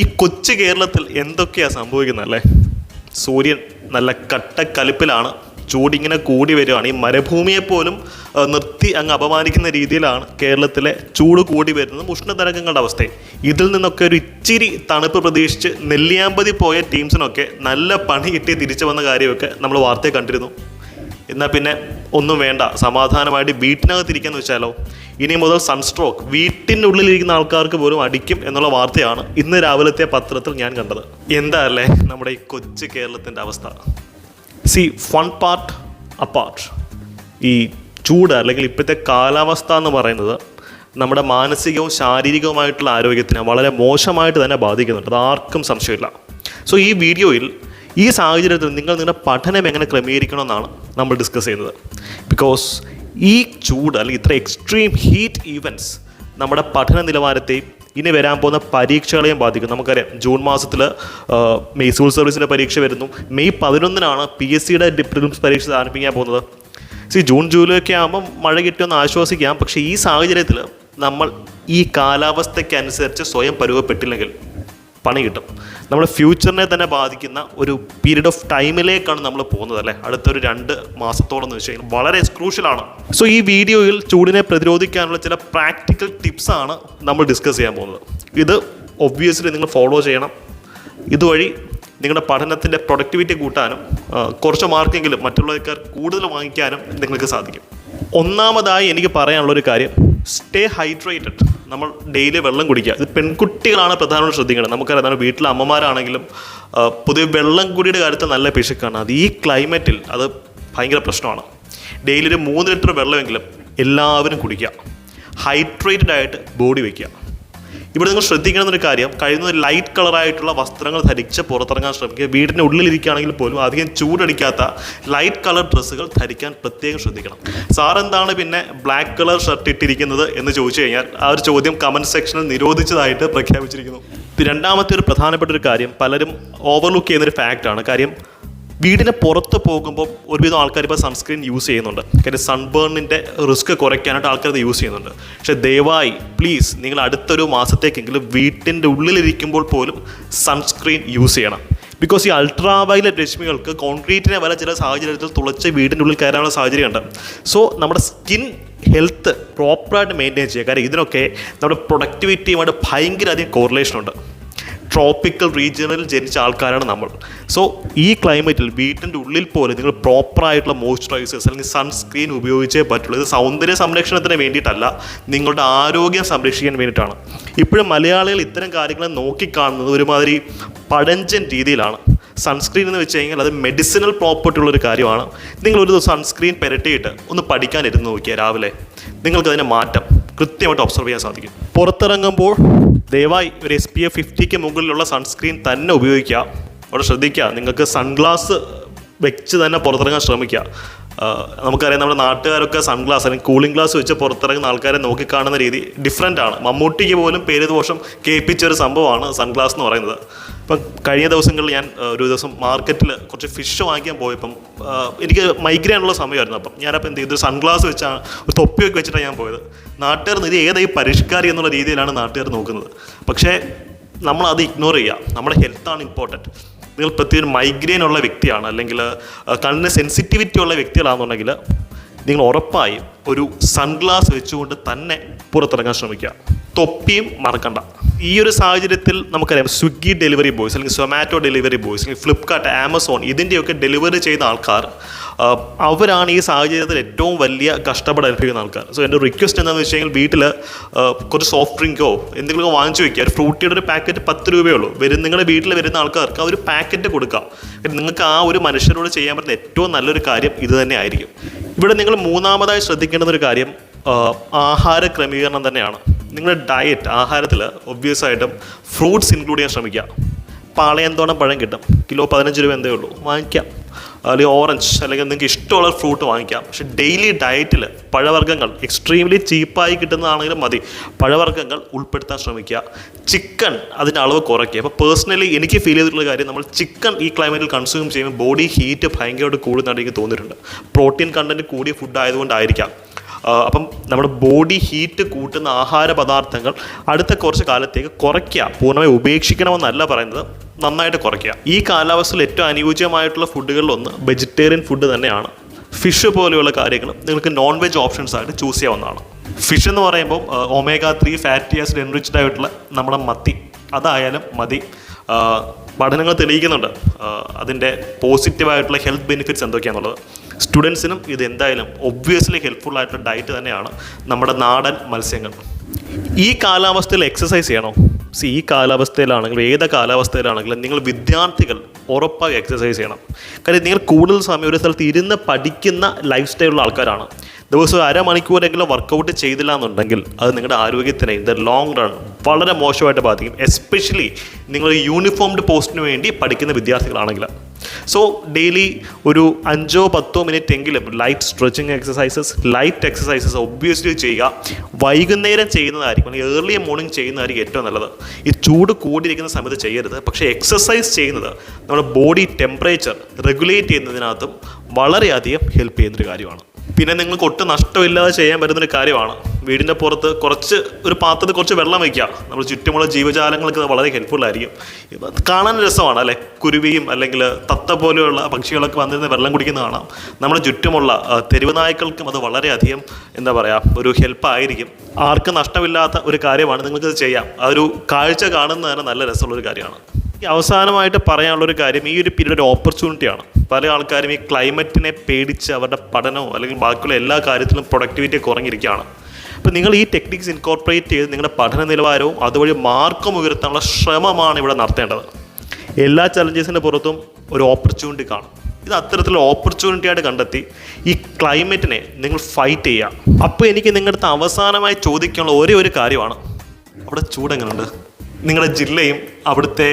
ഈ കൊച്ചു കേരളത്തിൽ എന്തൊക്കെയാണ് സംഭവിക്കുന്നത് അല്ലേ? സൂര്യൻ നല്ല കട്ടക്കലിപ്പിലാണ്. ചൂടിങ്ങനെ കൂടി വരികയാണ് ഈ മരുഭൂമിയെ പോലും നിർത്തി അങ്ങ് അപമാനിക്കുന്ന രീതിയിലാണ് കേരളത്തിലെ ചൂട് കൂടി വരുന്നതും ഉഷ്ണതരംഗങ്ങളുടെ അവസ്ഥ. ഇതിൽ നിന്നൊക്കെ ഒരു ഇച്ചിരി തണുപ്പ് പ്രതീക്ഷിച്ച് നെല്ലിയാമ്പതി പോയ ടീംസിനൊക്കെ നല്ല പണി കിട്ടി തിരിച്ചു വന്ന കാര്യമൊക്കെ നമ്മൾ വാർത്തയെ കണ്ടിരുന്നു. എന്നാൽ പിന്നെ ഒന്നും വേണ്ട. സമാധാനമായിട്ട് വീട്ടിനകത്തിരിക്കാന്ന് വെച്ചാലോ ഇനി മുതൽ സൺസ്ട്രോക്ക് വീട്ടിന്റെ ഉള്ളിലിരിക്കുന്ന ആൾക്കാർക്ക് പോലും അടിക്കും എന്നുള്ള വാർത്തയാണ് ഇന്ന് രാവിലത്തെ പത്രത്തിൽ ഞാൻ കണ്ടത്. എന്താ അല്ലേ നമ്മുടെ ഈ കൊച്ചു കേരളത്തിന്റെ അവസ്ഥ? സി ഫൺ പാർട്ട് അപ്പാർട്ട് ഈ ചൂട് അല്ലെങ്കിൽ ഇപ്പോഴത്തെ കാലാവസ്ഥ എന്ന് പറയുന്നത് നമ്മുടെ മാനസികവും ശാരീരികവുമായിട്ടുള്ള ആരോഗ്യത്തിനെ വളരെ മോശമായിട്ട് തന്നെ ബാധിക്കുന്നുണ്ട്. അത് ആർക്കും സംശയമില്ല. സോ ഈ വീഡിയോയിൽ ഈ സാഹചര്യത്തിൽ നിങ്ങൾ നിങ്ങളുടെ പഠനം എങ്ങനെ ക്രമീകരിക്കണമെന്നാണ് നമ്മൾ ഡിസ്കസ് ചെയ്യുന്നത്. ബിക്കോസ് ഈ ചൂട് അല്ലെങ്കിൽ ഇത്ര എക്സ്ട്രീം ഹീറ്റ് ഈവന്റ്സ് നമ്മുടെ പഠന നിലവാരത്തെയും ഇനി വരാൻ പോകുന്ന പരീക്ഷകളെയും ബാധിക്കും. നമുക്കറിയാം ജൂൺ മാസത്തിൽ മെയ് സിവിൽ സർവീസിന്റെ പരീക്ഷ വരുന്നു. മെയ് പതിനൊന്നിനാണ് പി എസ് സിയുടെ പ്രിലിംസ് പരീക്ഷ ആരംഭിക്കാൻ പോകുന്നത്. സി ജൂൺ ജൂലൈ ഒക്കെ ആകുമ്പോൾ മഴ കിട്ടുമെന്ന് ആശ്വസിക്കാം. പക്ഷേ ഈ സാഹചര്യത്തിൽ നമ്മൾ ഈ കാലാവസ്ഥയ്ക്കനുസരിച്ച് സ്വയം പരുവപ്പെട്ടില്ലെങ്കിൽ പണി കിട്ടും. നമ്മുടെ ഫ്യൂച്ചറിനെ തന്നെ ബാധിക്കുന്ന ഒരു പീരീഡ് ഓഫ് ടൈമിലേക്കാണ് നമ്മൾ പോകുന്നത് അല്ലേ? അടുത്തൊരു രണ്ട് മാസത്തോളം എന്ന് വെച്ച് കഴിഞ്ഞാൽ വളരെ ക്രൂഷ്യലാണ് സോ ഈ വീഡിയോയിൽ ചൂടിനെ പ്രതിരോധിക്കാനുള്ള ചില പ്രാക്ടിക്കൽ ടിപ്സാണ് നമ്മൾ ഡിസ്കസ് ചെയ്യാൻ പോകുന്നത്. ഇത് ഒബ്വിയസ്ലി നിങ്ങൾ ഫോളോ ചെയ്യണം. ഇതുവഴി നിങ്ങളുടെ പഠനത്തിന്റെ പ്രൊഡക്ടിവിറ്റി കൂട്ടാനും കുറച്ച് മാർക്കെങ്കിലും മറ്റുള്ളവർക്ക് കൂടുതൽ വാങ്ങിക്കാനും നിങ്ങൾക്ക് സാധിക്കും. ഒന്നാമതായി എനിക്ക് പറയാനുള്ളൊരു കാര്യം സ്റ്റേ ഹൈഡ്രേറ്റഡ് നമ്മൾ ഡെയിലി വെള്ളം കുടിക്കുക. ഇത് പെൺകുട്ടികളാണ് പ്രധാനമായും ശ്രദ്ധിക്കേണ്ടത്. നമുക്കറിയാം വീട്ടിലെ അമ്മമാരാണെങ്കിലും പൊതുവെ വെള്ളം കുടിയുടെ കാര്യത്തിൽ നല്ല പിശുക്കാണ് അത് ഈ ക്ലൈമറ്റിൽ അത് ഭയങ്കര പ്രശ്നമാണ്. ഡെയിലി ഒരു മൂന്ന് ലിറ്റർ വെള്ളമെങ്കിലും എല്ലാവരും കുടിക്കുക. ഹൈഡ്രേറ്റഡ് ആയിട്ട് ബോഡി വയ്ക്കുക ഇവിടെ നിങ്ങൾ ശ്രദ്ധിക്കണം എന്നൊരു കാര്യം കഴിയുന്നത് ലൈറ്റ് കളറായിട്ടുള്ള വസ്ത്രങ്ങൾ ധരിച്ച് പുറത്തിറങ്ങാൻ ശ്രമിക്കുക. വീടിന്റെ ഉള്ളിലിരിക്കുകയാണെങ്കിൽ പോലും അധികം ചൂടടിക്കാത്ത ലൈറ്റ് കളർ ഡ്രസ്സുകൾ ധരിക്കാൻ പ്രത്യേകം ശ്രദ്ധിക്കണം. സാർ എന്താണ് പിന്നെ ബ്ലാക്ക് കളർ ഷർട്ട് ഇട്ടിരിക്കുന്നത് എന്ന് ചോദിച്ചു കഴിഞ്ഞാൽ ആ ഒരു ചോദ്യം കമന്റ് സെക്ഷനിൽ നിരോധിച്ചതായിട്ട് പ്രഖ്യാപിച്ചിരിക്കുന്നു. രണ്ടാമത്തെ ഒരു പ്രധാനപ്പെട്ട ഒരു കാര്യം പലരും ഓവർലുക്ക് ചെയ്യുന്നൊരു ഫാക്റ്റാണ് കാര്യം വീടിന് പുറത്ത് പോകുമ്പോൾ ഒരുവിധം ആൾക്കാർ ഇപ്പോൾ സൺസ്ക്രീൻ യൂസ് ചെയ്യുന്നുണ്ട്. കാര്യം സൺബേണിന്റെ റിസ്ക് കുറയ്ക്കാനായിട്ട് ആൾക്കാർ ഇത് യൂസ് ചെയ്യുന്നുണ്ട്. പക്ഷേ ദയവായി പ്ലീസ് നിങ്ങൾ അടുത്തൊരു മാസത്തേക്കെങ്കിലും വീട്ടിന്റെ ഉള്ളിലിരിക്കുമ്പോൾ പോലും സൺസ്ക്രീൻ യൂസ് ചെയ്യണം. ബിക്കോസ് ഈ അൾട്രാ വയലറ്റ് രശ്മികൾക്ക് കോൺക്രീറ്റിനെ വരെ ചില സാഹചര്യത്തിൽ തുളച്ച് വീടിന്റെ ഉള്ളിൽ കയറാനുള്ള സാഹചര്യമുണ്ട്. സോ നമ്മുടെ സ്കിൻ ഹെൽത്ത് പ്രോപ്പറായിട്ട് മെയിന്റെയിൻ ചെയ്യുക. കാര്യം ഇതിനൊക്കെ നമ്മുടെ പ്രൊഡക്ടിവിറ്റിയുമായിട്ട് ഭയങ്കര അധികം കോറിലേഷൻ ഉണ്ട്. ട്രോപ്പിക്കൽ റീജിയണിൽ ജനിച്ച ആൾക്കാരാണ് നമ്മൾ. സോ ഈ ക്ലൈമറ്റിൽ വീട്ടിന്റെ ഉള്ളിൽ പോലും നിങ്ങൾ പ്രോപ്പറായിട്ടുള്ള മോയ്സ്ചറൈസേഴ്സ് അല്ലെങ്കിൽ സൺസ്ക്രീൻ ഉപയോഗിച്ചേ പറ്റുള്ളൂ. ഇത് സൗന്ദര്യ സംരക്ഷണത്തിന് വേണ്ടിയിട്ടല്ല നിങ്ങളുടെ ആരോഗ്യം സംരക്ഷിക്കാൻ വേണ്ടിയിട്ടാണ്. ഇപ്പോഴും മലയാളികൾ ഇത്തരം കാര്യങ്ങളെ നോക്കിക്കാണുന്നത് ഒരുമാതിരി പഴഞ്ചൻ രീതിയിലാണ്. സൺസ്ക്രീൻ എന്ന് വെച്ച് കഴിഞ്ഞാൽ അത് മെഡിസിനൽ പ്രോപ്പർട്ടി ഉള്ളൊരു കാര്യമാണ്. നിങ്ങൾ ഒരു സൺസ്ക്രീൻ പെരട്ടിയിട്ട് ഒന്ന് പഠിക്കാനിരുന്ന് നോക്കിയാൽ രാവിലെ. നിങ്ങൾക്ക് അതിനെ മാറ്റം കൃത്യമായിട്ട് ഒബ്സർവ് ചെയ്യാൻ സാധിക്കും. പുറത്തിറങ്ങുമ്പോൾ ദയവായി ഒരു എസ് പി എഫ് ഫിഫ്റ്റിക്ക് മുകളിലുള്ള സൺസ്ക്രീൻ തന്നെ ഉപയോഗിക്കുക. അവിടെ ശ്രദ്ധിക്കുക. നിങ്ങൾക്ക് സൺഗ്ലാസ് വെച്ച് തന്നെ പുറത്തിറങ്ങാൻ ശ്രമിക്കുക. നമുക്കറിയാം നമ്മുടെ നാട്ടുകാരൊക്കെ സൺഗ്ലാസ് അല്ലെങ്കിൽ കൂളിംഗ് ഗ്ലാസ് വെച്ച് പുറത്തിറങ്ങുന്ന ആൾക്കാരെ നോക്കിക്കാണുന്ന രീതി ഡിഫറെന്റ് ആണ്. മമ്മൂട്ടിക്ക് പോലും പേര് ദോഷം കേൾപ്പിച്ച ഒരു സംഭവമാണ് സൺഗ്ലാസ് എന്ന് പറയുന്നത്. ഇപ്പം കഴിഞ്ഞ ദിവസങ്ങളിൽ ഞാൻ ഒരു ദിവസം മാർക്കറ്റിൽ കുറച്ച് ഫിഷ് വാങ്ങിക്കാൻ പോയപ്പം എനിക്ക് മൈഗ്രേൻ ഉള്ള സമയമായിരുന്നു അപ്പം. ഞാനപ്പോൾ എന്ത് ചെയ്തു? സൺഗ്ലാസ് വെച്ചാണ് ഒരു തൊപ്പിയൊക്കെ വെച്ചിട്ടാണ് ഞാൻ പോയത്. നാട്ടുകാർ ഇത് ഏതായി പരിഷ്കാരി എന്നുള്ള രീതിയിലാണ് നാട്ടുകാർ നോക്കുന്നത്. പക്ഷേ നമ്മൾ അത് ഇഗ്നോർ ചെയ്യുക. നമ്മുടെ ഹെൽത്താണ് ഇമ്പോർട്ടന്റ് നിങ്ങൾ പ്രത്യേകം മൈഗ്രെയിൻ ഉള്ള വ്യക്തിയാണ് അല്ലെങ്കിൽ കണ്ണിന് സെൻസിറ്റിവിറ്റി ഉള്ള വ്യക്തികളാണെന്നുണ്ടെങ്കിൽ നിങ്ങൾ ഉറപ്പായും ഒരു സൺഗ്ലാസ് വെച്ചുകൊണ്ട് തന്നെ പുറത്തിറങ്ങാൻ ശ്രമിക്കുക. തൊപ്പിയും മറക്കണ്ട. ഈ ഒരു സാഹചര്യത്തിൽ നമുക്കറിയാം സ്വിഗ്ഗി ഡെലിവറി ബോയ്സ് അല്ലെങ്കിൽ സൊമാറ്റോ ഡെലിവറി ബോയ്സ് അല്ലെങ്കിൽ ഫ്ലിപ്കാർട്ട് ആമസോൺ ഇതിന്റെയൊക്കെ ഡെലിവറി ചെയ്യുന്ന ആൾക്കാർ അവരാണ് ഈ സാഹചര്യത്തിൽ ഏറ്റവും വലിയ കഷ്ടപ്പെട അനുഭവിക്കുന്ന ആൾക്കാർ. സോ എന്റെ റിക്വസ്റ്റ് എന്താണെന്ന് വെച്ച് കഴിഞ്ഞാൽ വീട്ടിൽ കുറച്ച് സോഫ്റ്റ് ഡ്രിങ്കോ എന്തെങ്കിലും വാങ്ങിച്ചു വെക്കുക. ഒരു ഫ്രൂട്ടിയുടെ ഒരു പാക്കറ്റ് പത്ത് രൂപയേ ഉള്ളൂ. വരും നിങ്ങളുടെ വീട്ടിൽ വരുന്ന ആൾക്കാർക്ക് ആ ഒരു പാക്കറ്റ് കൊടുക്കാം നിങ്ങൾക്ക് ആ ഒരു മനുഷ്യരോട് ചെയ്യാൻ പറ്റുന്ന ഏറ്റവും നല്ലൊരു കാര്യം ഇത് തന്നെ ആയിരിക്കും. ഇവിടെ നിങ്ങൾ മൂന്നാമതായി ശ്രദ്ധിക്കേണ്ടുന്ന ഒരു കാര്യം ആഹാര ക്രമീകരണം തന്നെയാണ്. നിങ്ങളുടെ ഡയറ്റ് ആഹാരത്തിൽ ഒബ്വിയസ് ആയിട്ടും ഫ്രൂട്ട്സ് ഇൻക്ലൂഡ് ചെയ്യാൻ ശ്രമിക്കുക. പാളയന്തോണം പഴം കിട്ടും. കിലോ പതിനഞ്ച് രൂപ എന്തേ ഉള്ളൂ. വാങ്ങിക്കാം. അല്ലെങ്കിൽ ഓറഞ്ച് അല്ലെങ്കിൽ നിങ്ങൾക്ക് ഇഷ്ടമുള്ള ഫ്രൂട്ട് വാങ്ങിക്കാം. പക്ഷെ ഡെയിലി ഡയറ്റിൽ പഴവർഗങ്ങൾ എക്സ്ട്രീംലി ചീപ്പായി കിട്ടുന്നതാണെങ്കിലും മതി. പഴവർഗങ്ങൾ ഉൾപ്പെടുത്താൻ ശ്രമിക്കുക. ചിക്കൻ അതിന്റെ അളവ് കുറയ്ക്കുക. അപ്പോൾ പേഴ്സണലി എനിക്ക് ഫീൽ ചെയ്തിട്ടുള്ള കാര്യം നമ്മൾ ചിക്കൻ ഈ ക്ലൈമറ്റിൽ കൺസ്യൂം ചെയ്യുമ്പോൾ ബോഡി ഹീറ്റ് ഭയങ്കരമായിട്ട് കൂടുന്നതായിട്ട് എനിക്ക് തോന്നിയിട്ടുണ്ട്. പ്രോട്ടീൻ കണ്ടന്റ് കൂടിയ ഫുഡ് ആയതുകൊണ്ടായിരിക്കാം. അപ്പം നമ്മുടെ ബോഡി ഹീറ്റ് കൂട്ടുന്ന ആഹാര പദാർത്ഥങ്ങൾ അടുത്ത കുറച്ച് കാലത്തേക്ക് കുറയ്ക്കുക. പൂർണമായി ഉപേക്ഷിക്കണമെന്നല്ല പറയുന്നത്. നന്നായിട്ട് കുറയ്ക്കുക. ഈ കാലാവസ്ഥയിൽ ഏറ്റവും അനുയോജ്യമായിട്ടുള്ള ഫുഡുകളിലൊന്ന് വെജിറ്റേറിയൻ ഫുഡ് തന്നെയാണ്. ഫിഷ് പോലെയുള്ള കാര്യങ്ങൾ നിങ്ങൾക്ക് നോൺ വെജ് ഓപ്ഷൻസ് ആയിട്ട് ചൂസ് ചെയ്യാവുന്നതാണ്. ഫിഷ് എന്ന് പറയുമ്പോൾ omega three fatty acid enriched ആയിട്ടുള്ള നമ്മുടെ മത്തി. അതായാലും മതി. പഠനങ്ങൾ തെളിയിക്കുന്നുണ്ട്. അതിന്റെ പോസിറ്റീവായിട്ടുള്ള ഹെൽത്ത് ബെനിഫിറ്റ്സ് എന്തൊക്കെയാണെന്നുള്ളത് സ്റ്റുഡൻസിനും ഇത് എന്തായാലും ഒബ്വിയസ്ലി ഹെൽപ്ഫുൾ ആയിട്ടുള്ള ഡയറ്റ് തന്നെയാണ് നമ്മുടെ നാടൻ മത്സ്യങ്ങൾ. ഈ കാലാവസ്ഥയിൽ എക്സസൈസ് ചെയ്യണോ. സി ഈ കാലാവസ്ഥയിലാണെങ്കിലും ഏത് കാലാവസ്ഥയിലാണെങ്കിലും നിങ്ങൾ വിദ്യാർത്ഥികൾ ഉറപ്പായി എക്സസൈസ് ചെയ്യണം. കാര്യം നിങ്ങൾ കൂടുതൽ സമയം ഒരു സ്ഥലത്ത് ഇരുന്ന് പഠിക്കുന്ന ലൈഫ് സ്റ്റൈലുള്ള ആൾക്കാരാണ്. ദിവസം അരമണിക്കൂറെങ്കിലും വർക്കൗട്ട് ചെയ്തില്ല എന്നുണ്ടെങ്കിൽ അത് നിങ്ങളുടെ ആരോഗ്യത്തിനെ ഇൻ ദ ലോങ് റൺ വളരെ മോശമായിട്ട് ബാധിക്കും. എസ്പെഷ്യലി നിങ്ങൾ യൂണിഫോംഡ് പോസ്റ്റിന് വേണ്ടി പഠിക്കുന്ന വിദ്യാർത്ഥികളാണെങ്കിൽ. സോ ഡെയിലി ഒരു അഞ്ചോ പത്തോ മിനിറ്റ് എങ്കിലും light stretching exercises light exercises obviously ചെയ്യുക. വൈകുന്നേരം ചെയ്യുന്നതായിരിക്കും അല്ലെങ്കിൽ ഏർലി മോർണിംഗ് ചെയ്യുന്നതായിരിക്കും ഏറ്റവും നല്ലത്. ഈ ചൂട് കൂടിയിരിക്കുന്ന സമയത്ത് ചെയ്യരുത്. പക്ഷേ എക്സസൈസ് ചെയ്യുന്നത് നമ്മുടെ ബോഡി ടെമ്പറേച്ചർ റെഗുലേറ്റ് ചെയ്യുന്നതിനകത്തും വളരെയധികം ഹെൽപ്പ് ചെയ്യുന്നൊരു കാര്യമാണ്. പിന്നെ നിങ്ങൾക്ക് ഒട്ടും നഷ്ടമില്ലാതെ ചെയ്യാൻ പറ്റുന്നൊരു കാര്യമാണ്. വീടിന്റെ പുറത്ത് കുറച്ച് ഒരു പാത്രത്തിൽ കുറച്ച് വെള്ളം വയ്ക്കുക. നമ്മൾ ചുറ്റുമുള്ള ജീവജാലങ്ങൾക്ക് വളരെ ഹെൽപ്ഫുൾ ആയിരിക്കും. ഇത് കാണാൻ രസമാണ് അല്ലേ? കുരുവിയും അല്ലെങ്കിൽ തത്ത പോലെയുള്ള പക്ഷികളൊക്കെ വന്നിരുന്ന് വെള്ളം കുടിക്കുന്ന കാണാം. നമ്മുടെ ചുറ്റുമുള്ള തെരുവ് നായ്ക്കൾക്കും അത് വളരെയധികം എന്താ പറയുക ഒരു ഹെൽപ്പായിരിക്കും ആർക്കും നഷ്ടമില്ലാത്ത ഒരു കാര്യമാണ് നിങ്ങൾക്കത് ചെയ്യാം. ആ ഒരു കാഴ്ച കാണുന്നത് തന്നെ നല്ല രസമുള്ളൊരു കാര്യമാണ്. അവസാനമായിട്ട് പറയാനുള്ളൊരു കാര്യം ഈ ഒരു പീരീഡ് ഒരു ഓപ്പർച്യൂണിറ്റിയാണ് പല ആൾക്കാരും ഈ ക്ലൈമറ്റിനെ പേടിച്ച് അവരുടെ പഠനവും അല്ലെങ്കിൽ ബാക്കിയുള്ള എല്ലാ കാര്യത്തിലും പ്രൊഡക്ടിവിറ്റി കുറഞ്ഞിരിക്കുകയാണ്. അപ്പോൾ നിങ്ങൾ ഈ ടെക്നിക്സ് ഇൻകോർപ്പറേറ്റ് ചെയ്ത് നിങ്ങളുടെ പഠന നിലവാരവും അതുവഴി മാർക്കും ഉയർത്താനുള്ള ശ്രമമാണ് ഇവിടെ നടത്തേണ്ടത്. എല്ലാ ചലഞ്ചസിന്റെ പുറത്തും ഒരു ഓപ്പർച്യൂണിറ്റി കാണും. ഇത് അത്തരത്തിലുള്ള ഓപ്പർച്യൂണിറ്റി ആയിട്ട് കണ്ടെത്തി ഈ ക്ലൈമറ്റിനെ നിങ്ങൾ ഫൈറ്റ് ചെയ്യുക. അപ്പോൾ എനിക്ക് നിങ്ങളുടെ അടുത്ത് അവസാനമായി ചോദിക്കാനുള്ള ഒരേ ഒരു കാര്യമാണ്. അവിടെ ചൂട് എങ്ങനെയുണ്ട് നിങ്ങളുടെ ജില്ലയും അവിടുത്തെ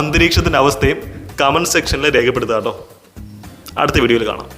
അന്തരീക്ഷത്തിന്റെ അവസ്ഥയും കമന്റ് സെക്ഷനിൽ രേഖപ്പെടുത്തുക കേട്ടോ. അടുത്ത വീഡിയോയിൽ കാണാം.